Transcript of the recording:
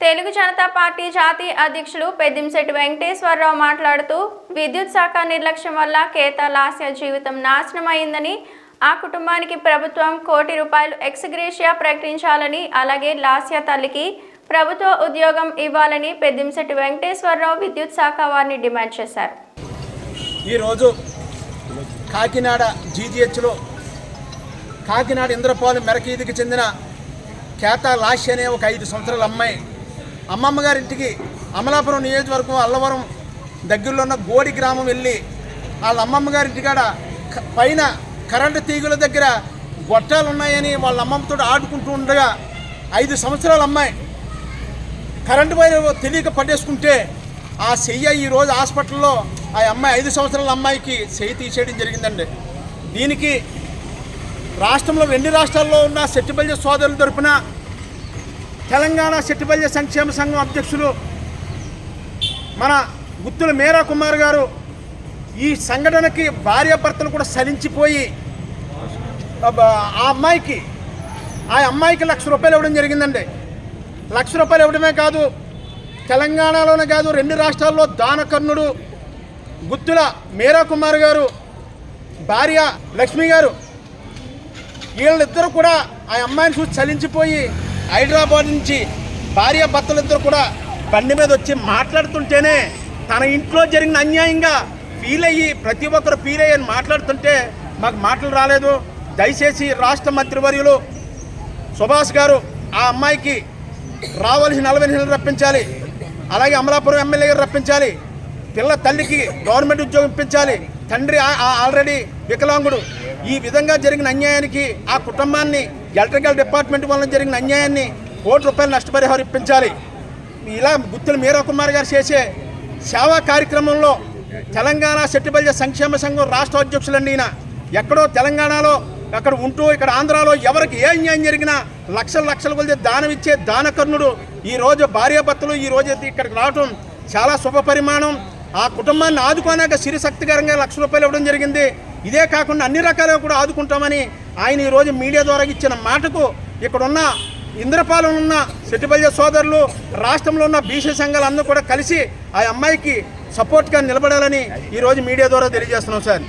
Telugu Janata party జాతీయ అధ్యక్షులు పెద్దింశెట్టి వెంకటేశ్వరరావు మాట్లాడుతూ విద్యుత్ శాఖ నిర్లక్ష్యం వల్ల కేత లాస్య జీవితం నాశనమైందని ఆ కుటుంబానికి ప్రభుత్వం కోటి రూపాయలు ఎక్స్గ్రేషియా ప్రకటించాలని అలాగే లాస్య తల్లికి ప్రభుత్వ ఉద్యోగం ఇవ్వాలని పెద్దింశెట్టి వెంకటేశ్వరరావు విద్యుత్ శాఖ వారిని డిమాండ్ చేశారు. ఈరోజు కాకినాడ జీజీహెచ్లో కాకినాడ ఇంద్రపాలెం మెరకీదికి చెందిన కేతా లాష్ అనే ఒక ఐదు సంవత్సరాల అమ్మాయి అమ్మమ్మ గారింటికి అమలాపురం నియోజకవర్గం అల్లవరం దగ్గరలో ఉన్న గోడి గ్రామం వెళ్ళి వాళ్ళ అమ్మమ్మ గారింటికాడ పైన కరెంటు తీగుల దగ్గర గొట్టాలు ఉన్నాయని వాళ్ళ అమ్మమ్మతో ఆడుకుంటూ ఉండగా ఐదు సంవత్సరాల అమ్మాయి కరెంటు వైర్ తెలియక పట్టేసుకుంటే ఆ చెయ్య ఈరోజు హాస్పిటల్లో ఆ అమ్మాయి ఐదు సంవత్సరాల అమ్మాయికి చెయ్యి తీసేయడం జరిగిందండి. దీనికి రాష్ట్రంలో ఎన్ని రాష్ట్రాల్లో ఉన్న సెట్టిబల్య సోదరుల తరపున తెలంగాణ సెట్టిబల్య సంక్షేమ సంఘం అధ్యక్షులు మన గుత్తుల మేరా కుమార్ గారు ఈ సంఘటనకి భార్యాభర్తలు కూడా సలించిపోయి ఆ అమ్మాయికి ఆ అమ్మాయికి లక్ష రూపాయలు ఇవ్వడం జరిగిందండి. లక్ష రూపాయలు ఇవ్వడమే కాదు తెలంగాణలోనే కాదు రెండు రాష్ట్రాల్లో దానకర్ణుడు గుత్తుల మీరా కుమార్ గారు భార్య లక్ష్మి గారు వీళ్ళిద్దరూ కూడా ఆ అమ్మాయిని చూసి చలించిపోయి హైదరాబాద్ నుంచి భార్య భర్తలిద్దరు కూడా బండి మీద వచ్చి మాట్లాడుతుంటేనే తన ఇంట్లో జరిగిన అన్యాయంగా ఫీల్ అయ్యి ప్రతి ఒక్కరు ఫీల్ అయ్యని అని మాట్లాడుతుంటే మాకు మాటలు రాలేదు. దయచేసి రాష్ట్ర మంత్రివర్యులు సుభాష్ గారు ఆ అమ్మాయికి రావాల్సిన నలభై నెలలు రప్పించాలి. అలాగే అమలాపురం ఎమ్మెల్యే గారు రప్పించాలి. పిల్ల తల్లికి గవర్నమెంట్ ఉద్యోగం ఇప్పించాలి. తండ్రి ఆల్రెడీ వికలాంగుడు. ఈ విధంగా జరిగిన అన్యాయానికి ఆ కుటుంబాన్ని ఎలక్ట్రికల్ డిపార్ట్మెంట్ వల్ల జరిగిన అన్యాయాన్ని కోటి రూపాయలు నష్టపరిహారం ఇప్పించాలి. ఇలా గుత్తుల మీరా కుమార్ గారు చేసే సేవా కార్యక్రమంలో తెలంగాణ సెట్టిబల్య సంక్షేమ సంఘం రాష్ట్ర అధ్యక్షులండి ఈయన. ఎక్కడో తెలంగాణలో అక్కడ ఉంటూ ఇక్కడ ఆంధ్రాలో ఎవరికి ఏ అన్యాయం జరిగినా లక్షల లక్షల కొలిది దానం ఇచ్చే దానకర్ణుడు ఈ రోజు భార్యాభర్తలు ఈరోజు ఇక్కడికి రావటం చాలా శుభ పరిమాణం. ఆ కుటుంబాన్ని ఆదుకోనాక సిరిశక్తికరంగా లక్ష రూపాయలు ఇవ్వడం జరిగింది. ఇదే కాకుండా అన్ని రకాలుగా కూడా ఆదుకుంటామని ఆయన ఈరోజు మీడియా ద్వారా ఇచ్చిన మాటకు ఇక్కడున్న ఇంద్రపాలెం ఉన్న సెట్టిబల్య సోదరులు రాష్ట్రంలో ఉన్న బీసీ సంఘాలు అందరూ కూడా కలిసి ఆ అమ్మాయికి సపోర్ట్గా నిలబడాలని ఈరోజు మీడియా ద్వారా తెలియజేస్తున్నాం సార్.